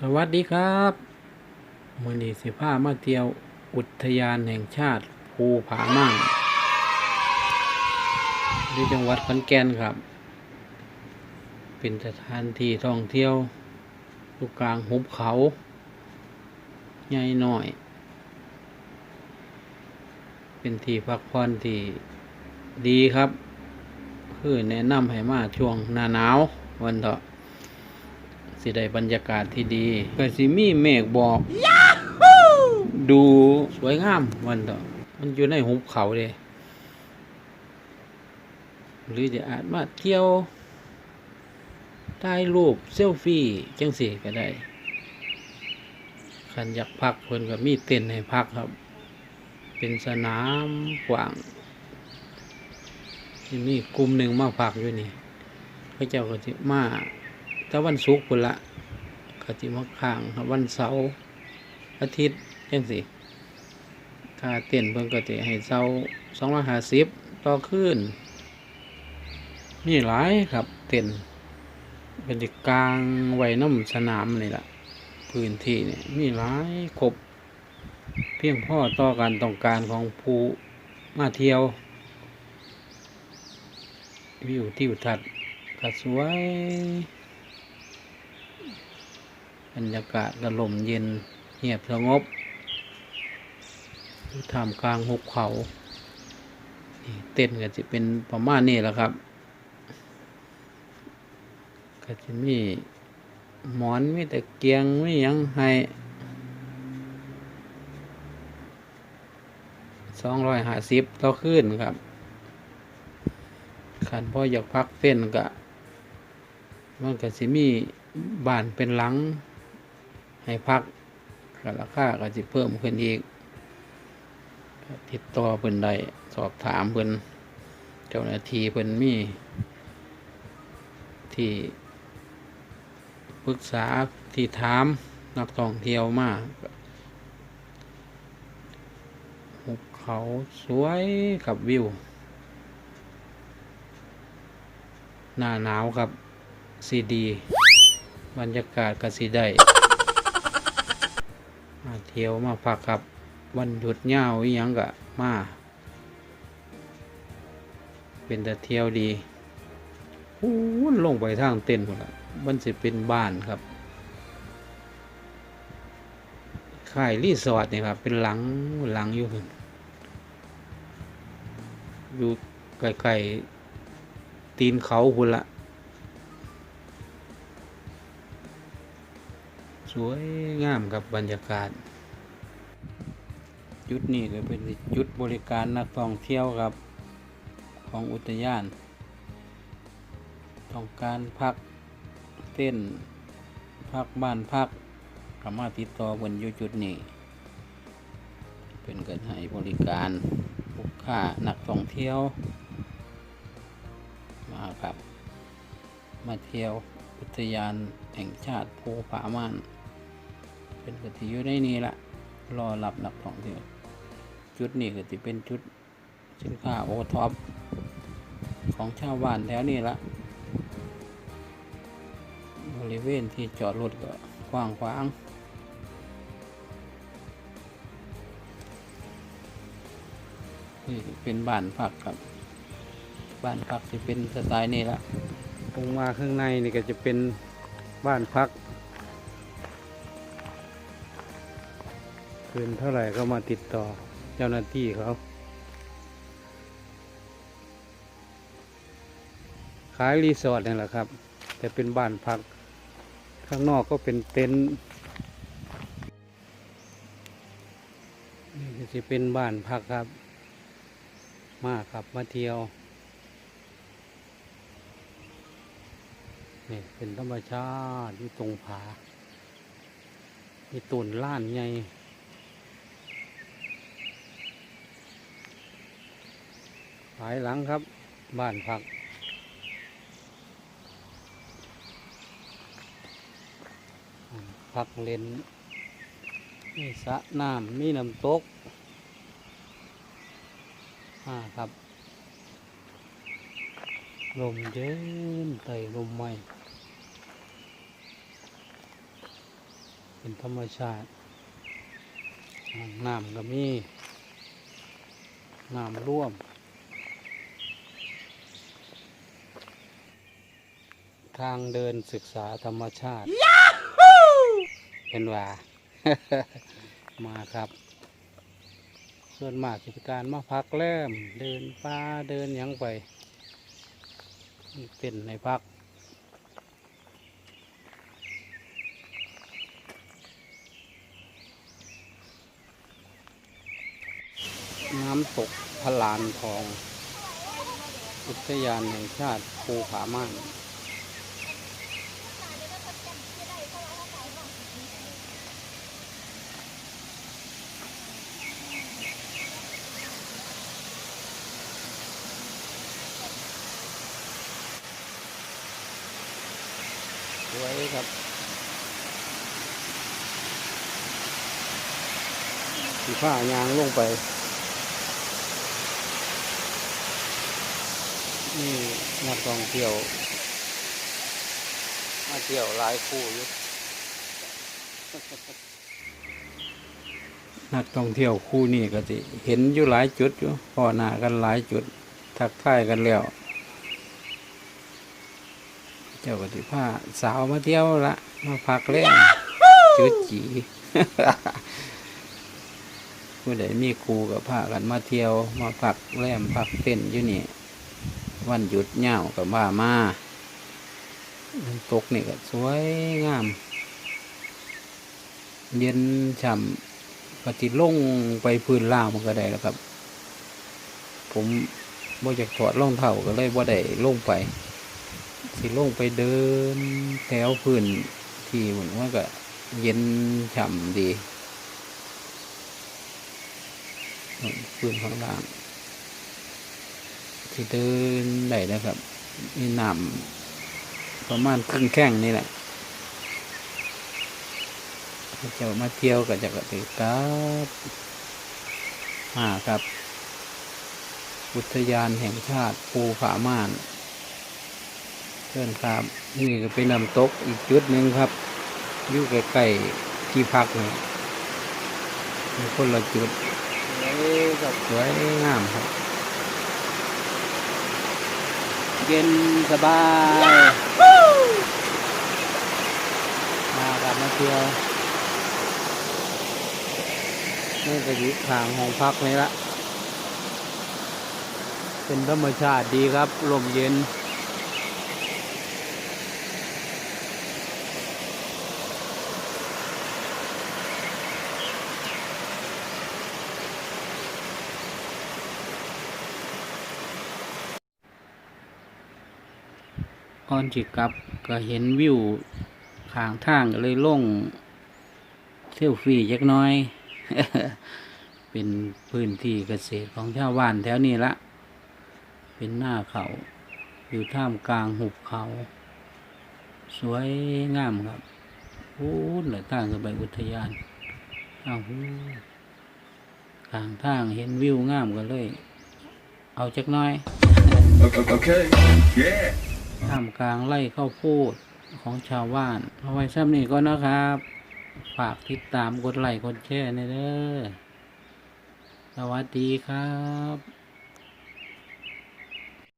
สวัสดีครับมือนีสิผ้ามาเที่ยวอุทยานแห่งชาติ ภูผาม่านที่จังหวัดขอนแก่นครับ เป็นสถานที่ท่องเที่ยวลูกกลางหุบเขา ใหญ่หน่อย เป็นที่พักผ่อนที่ดีครับ คือแนะนำให้มาช่วงหน้าหนาววันเถาะ สิได้บรรยากาศที่ดีก็สิมีเมฆบอกดูสวยงามวันต่อมันอยู่ในหุบเขาเลยหรือจะอาจมาเที่ยวถ่ายรูปเซลฟี่จังสิก็ได้ขันอยากพักเพิ่นก็มีเต็นท์ให้พักครับ เป็นสนามกว้างที่มีกลุ่มหนึ่งมาพักอยู่นี่พระเจ้าก็จะมา ถ้าวันศุกร์พุ่นละก็จิมาข้างครับวันเสาร์อาทิตย์จังสิค่าเต้นเพิ่นก็จะให้เสาสองร้อยห้าสิบต่อคืนมีหลายครับเต้นเป็นที่กลางไว้น้ำสนามนี่แหละพื้นที่เนี่ยมีหลายครบเพียงพ่อต่อการต้องการของผู้มาเที่ยว วิวทิวทัศน์ก็สวย รรยากาศก็ลมเย็นเงียบสงบท่ามกลางหุบเขาเต้นก็จะเป็นประมาณนี้แหละครับ ก็จะมีหมอนมีแต่เกียงมียังให้สองร้อยห้าสิบต่อคืนครับขันพ่ออยากพักเต้นก็มันก็สิมีบ้านเป็นหลัง ให้พักราคาก็จะเพิ่มขึ้นอีก ติดต่อเพิ่นได้สอบถามเพิ่นเจ้าหน้าที่เพิ่นมี ที่ปรึกษาที่ถามนักท่องเที่ยวมาหุบเขาสวยกับวิว หน้าหนาวครับซีดี บรรยากาศก็สิได้ มาเที่ยวมาพักครับ วันหยุดยาอีหยังกะมา เป็นแต่เที่ยวดีพูนลงไปทางเต้นหมดละมันสิเป็นบ้านครับค่ายรีสอร์ทนี่ครับ เป็นหลังหลังอยู่พุ่นอยู่ไกลๆตีนเขาพุ่นละ วยงามกับบรรยากาศ จุดนี้ก็เป็นจุดบริการนักท่องเที่ยวครับ ของอุทยาน ต้องการพักเต้นพักบ้านพักสามารถติดต่อบนอยู่จุดนี้ เป็นการให้บริการลูกค้านักท่องเที่ยว มาครับ มาเที่ยวอุทยานแห่งชาติภูผาม่าน เป็นกติอยู่ในนี้ละรอรับนักท่องเที่ยวจุดนี้ก็จะเป็นจุดสินค้าโอท็อปของชาวบ้านแถวนี้ละบริเวณที่จอดรถก็กว้างขวางนี่เป็นบ้านพักครับ บ้านพักจะเป็นสไตล์นี้ละลงมาข้างในนี่ก็จะเป็นบ้านพัก คืนเท่าไหร่ก็มาติดต่อเจ้าหน้าที่เขาขายรีสอร์ทนี่แหละครับ แต่เป็นบ้านพัก ข้างนอกก็เป็นเต็นท์นี่จะเป็นบ้านพักครับ มาครับมาเที่ยวนี่เป็นธรรมชาติที่ตรงผามีต้นล้านใหญ่ หลายหลังครับ บ้านพักพักเลนมีสระน้ำมีน้ำตกอ่าครับ ลมเย็นไต่ลมใหม่ เป็นธรรมชาติอ่างน้ำก็มี น้ำร่วม ทางเดินศึกษาธรรมชาติเป็นว่ามาครับ ส่วนมากกิจการมาพักแล้มเดินป่าเดินหยังไปนี่เป็นในพักน้ำตกพลานทอง อุทยานแห่งชาติภูผาม่าน วยครับสีผ้ายางลงไป นี่นักท่องเที่ยว มาเที่ยวหลายคู่อยู่นักท่องเที่ยวคู่นี้ก็สิเห็นอยู่หลายจุดอยู่พอหน้ากันหลายจุด ทักทายกันแล้ว เจ้าก็สิพาสาวมาเที่ยวละมาพักเล่นจุดจีผู้ใดมีครูกับพากันมาเที่ยว มาพักแรมพักเต้นอยู่นี่ วันหยุดเหงากับว่ามาน้ำตกนี่ก็สวยงาม เย็นฉ่ำปฏิลงไปพื้นล่างมันก็ได้แล้วครับ ผมบ่อยากถอดรองเท้าก็เลยบ่ได้ลงไป สิลงไปเดินแถวพื้นที่เหมือนว่าก็เย็นฉ่ำดีพื้นข้างล่างที่เดินได้นะครับมีน้ำประมาณครึ่งแข้งนี่แหละจ้ามาเที่ยวก็จะกติกับมาครับ อุทยานแห่งชาติ ภูผาม่าน ชิญครับ นี่ก็เป็นน้ำตกอีกจุดหนึ่งครับอยู่ใกล้ๆที่พักเลยมีคนละจุดสวยงามครับ เย็นสบายมากับมาเที่ยวนี่ก็อยู่ทางห้องพักนี่ละเป็นธรรมชาติดีครับลมเย็น ก่อนจิกลับก็เห็นวิวข้างทางก็เลยลงเที่ยวฟรีจักน้อย เป็นพื้นที่เกษตรของชาวบ้านแถวนี้ละ เป็นหน้าเขาอยู่ท่ามกลางหุบเขา สวยงามครับพูดเลยตั้งกันไปอุทยานอ้าวหูข้างทางเห็นวิวงามกันเลย เอาจักน้อย Okay. Yeah. ท่ามกลางไล่ข้าวโพดของชาวบ้าน เอาไว้ซ้ำนี้ก็นะครับ ฝากติดตามกดไลค์กดแชร์ในเด้อสวัสดีครับ